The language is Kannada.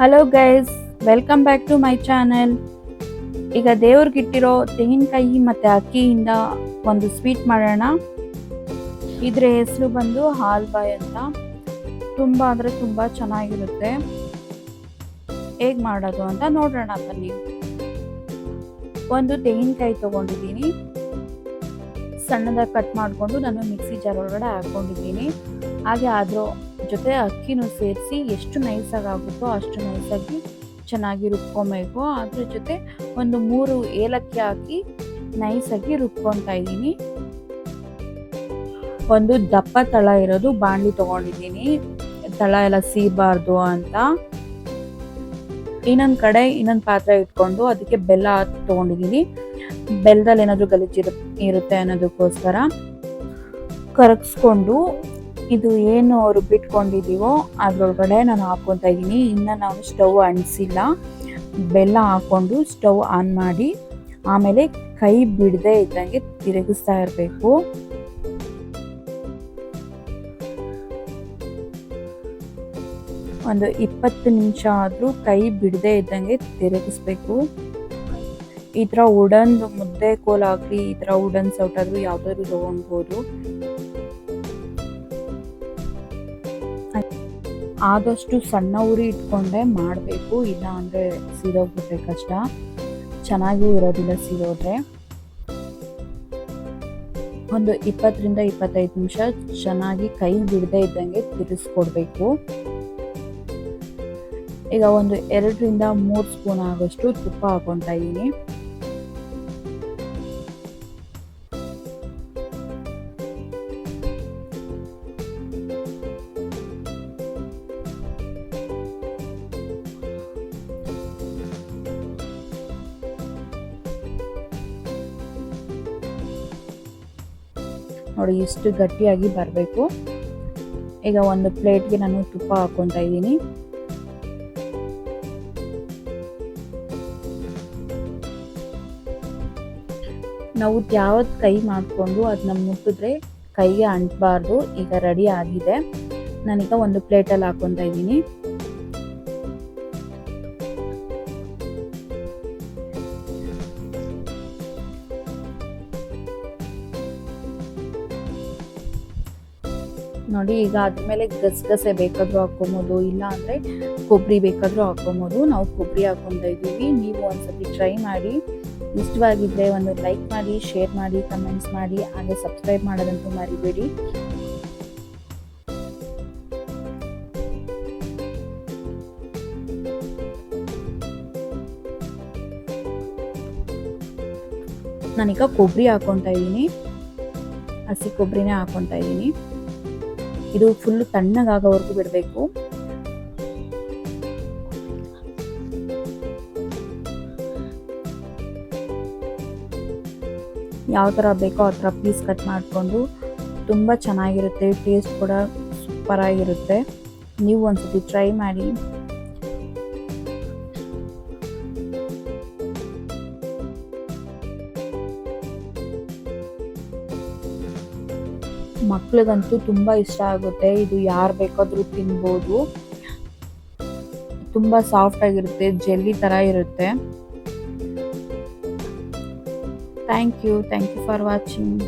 Hello guys welcome back to my channel ಈಗ ದೇವ್ರಿಗಿಟ್ಟಿರೋ ತೆಂಗಿನಕಾಯಿ ಮತ್ತು ಅಕ್ಕಿಯಿಂದ ಒಂದು ಸ್ವೀಟ್ ಮಾಡೋಣ. ಇದರ ಹೆಸರು ಬಂದು ಹಾಲ್ಬಾಯ್ ಅಂತ. ತುಂಬ ಅಂದರೆ ತುಂಬ ಚೆನ್ನಾಗಿರುತ್ತೆ. ಹೇಗೆ ಮಾಡೋದು ಅಂತ ನೋಡೋಣ ಬನ್ನಿ. ಒಂದು ತೆಂಗಿನಕಾಯಿ ತೊಗೊಂಡಿದ್ದೀನಿ. ಸಣ್ಣದಾಗಿ ಕಟ್ ಮಾಡಿಕೊಂಡು ನಾನು ಮಿಕ್ಸಿ ಜಾರ್ ಒಳಗಡೆ ಹಾಕ್ಕೊಂಡಿದ್ದೀನಿ. ಹಾಗೆ ಅದ್ರ ಜೊತೆ ಅಕ್ಕಿನೂ ಸೇರಿಸಿ ಎಷ್ಟು ನೈಸಾಗಿ ಆಗುತ್ತೋ ಅಷ್ಟು ನೈಸಾಗಿ ಚೆನ್ನಾಗಿ ರುಬ್ಕೊಬೇಕು. ಅದ್ರ ಜೊತೆ ಒಂದು ಮೂರು ಏಲಕ್ಕಿ ಹಾಕಿ ನೈಸಾಗಿ ರುಬ್ಕೊತಾ ಇದ್ದೀನಿ. ಒಂದು ದಪ್ಪ ತಳ ಇರೋದು ಬಾಣಲಿ ತೊಗೊಂಡಿದ್ದೀನಿ. ತಳ ಎಲ್ಲ ಸೀಬಾರ್ದು ಅಂತ. ಇನ್ನೊಂದು ಕಡೆ ಇನ್ನೊಂದು ಪಾತ್ರೆ ಇಟ್ಕೊಂಡು ಅದಕ್ಕೆ ಬೆಲ್ಲ ತೊಗೊಂಡಿದ್ದೀನಿ. ಬೆಲ್ಲದಲ್ಲಿ ಏನಾದರೂ ಗಲೀಜಿರು, ಇರುತ್ತೆ ಅನ್ನೋದಕ್ಕೋಸ್ಕರ ಕರಗಿಸ್ಕೊಂಡು ಇದು ಏನು ರುಬ್ಬಿಟ್ಕೊಂಡಿದ್ದೀವೋ ಅದರೊಳಗಡೆ ನಾನು ಹಾಕ್ಕೊತಾ ಇದ್ದೀನಿ. ಇನ್ನು ನಾವು ಸ್ಟವ್ ಅಂಟಿಸಿಲ್ಲ. ಬೆಲ್ಲ ಹಾಕ್ಕೊಂಡು ಸ್ಟವ್ ಆನ್ ಮಾಡಿ ಆಮೇಲೆ ಕೈ ಬಿಡದೆ ಇದ್ದಂಗೆ ತಿರುಗಿಸ್ತಾ ಇರಬೇಕು. ಒಂದು ಇಪ್ಪತ್ತು ನಿಮಿಷ ಆದರೂ ಕೈ ಬಿಡದೆ ಇದ್ದಂಗೆ ತಿರುಗಿಸ್ಬೇಕು. ಈ ಥರ ವುಡನ್ ಮುದ್ದೆ ಕೋಲ್ ಹಾಕಿ ಈ ಥರ ವುಡನ್ ಸೌಟಾದರೂ ಯಾವ್ದಾದ್ರು ತೊಗೊಳ್ಬೋದು ಆದಷ್ಟು ಸಣ್ಣ ಉರಿ ಇಟ್ಕೊಂಡೆ ಮಾಡಬೇಕು, ಇಲ್ಲ ಅಂದರೆ ಸೀದೋಗ್ಬಿಟ್ರೆ ಕಷ್ಟ. ಚೆನ್ನಾಗೂ ಇರೋದಿಲ್ಲ ಸೀದೋದ್ರೆ. ಒಂದು ಇಪ್ಪತ್ತರಿಂದ ಇಪ್ಪತ್ತೈದು ನಿಮಿಷ ಚೆನ್ನಾಗಿ ಕೈ ಬಿಡದೆ ಇದ್ದಂಗೆ ತಿರುಗಿಸ್ಕೊಡ್ಬೇಕು ಈಗ ಒಂದು ಎರಡರಿಂದ ಮೂರು ಸ್ಪೂನ್ ಆಗೋಷ್ಟು ತುಪ್ಪ ಹಾಕೊತಾ ಇದ್ದೀನಿ. ನೋಡಿ ಇಷ್ಟು ಗಟ್ಟಿಯಾಗಿ ಬರಬೇಕು. ಈಗ ಒಂದು ಪ್ಲೇಟ್ಗೆ ನಾನು ತುಪ್ಪ ಹಾಕ್ಕೊತಾ ಇದ್ದೀನಿ. ನಾವು ಯಾವತ್ತು ಕೈ ಮಾಡಿಕೊಂಡು ಅದನ್ನ ಮುಟ್ಟಿದ್ರೆ ಕೈಗೆ ಅಂಟಬಾರ್ದು. ಈಗ ರೆಡಿ ಆಗಿದೆ. ನಾನೀಗ ಒಂದು ಪ್ಲೇಟಲ್ಲಿ ಹಾಕ್ಕೊತಾ ಇದ್ದೀನಿ. ನೋಡಿ, ಈಗ ಅದ್ಮೇಲೆ ಗಸಗಸೆ ಬೇಕಾದ್ರೂ ಹಾಕ್ಕೊಬೋದು, ಇಲ್ಲ ಅಂದರೆ ಕೊಬ್ಬರಿ ಬೇಕಾದರೂ ಹಾಕ್ಕೊಬೋದು. ನಾವು ಕೊಬ್ಬರಿ ಹಾಕ್ಕೊತಾ ಇದ್ದೀವಿ. ನೀವು ಒಂದ್ಸತಿ ಟ್ರೈ ಮಾಡಿ. ಇಷ್ಟವಾಗಿದ್ದರೆ ಒಂದು ಲೈಕ್ ಮಾಡಿ ಶೇರ್ ಮಾಡಿ ಕಮೆಂಟ್ಸ್ ಮಾಡಿ, ಹಾಗೆ ಸಬ್ಸ್ಕ್ರೈಬ್ ಮಾಡೋದಂತೂ ಮರಿಬೇಡಿ. ನಾನೀಗ ಕೊಬ್ಬರಿ ಹಾಕ್ಕೊತಾ ಇದ್ದೀನಿ. ಹಸಿ ಕೊಬ್ಬರಿನೇ ಹಾಕ್ಕೊತಾ ಇದ್ದೀನಿ. ಇದು ಫುಲ್ ತಣ್ಣಗಾಗೋವರೆಗೂ ಬಿಡಬೇಕು. ಯಾವ ಥರ ಬೇಕೋ ಆ ಥರ ಪೀಸ್ ಕಟ್ ಮಾಡಿಕೊಂಡು ತುಂಬ ಚೆನ್ನಾಗಿರುತ್ತೆ ಟೇಸ್ಟ್ ಕೂಡ ಸೂಪರಾಗಿರುತ್ತೆ ನೀವು ಒಂದ್ಸತಿ ಟ್ರೈ ಮಾಡಿ ಮಕ್ಳಿಗಂತೂ ತುಂಬ ಇಷ್ಟ ಆಗುತ್ತೆ. ಇದು ಯಾರು ಬೇಕಾದರೂ ತಿನ್ಬೋದು. ತುಂಬ ಸಾಫ್ಟ್ ಆಗಿರುತ್ತೆ ಜೆಲ್ಲಿ ಥರ ಇರುತ್ತೆ. Thank you thank you for watching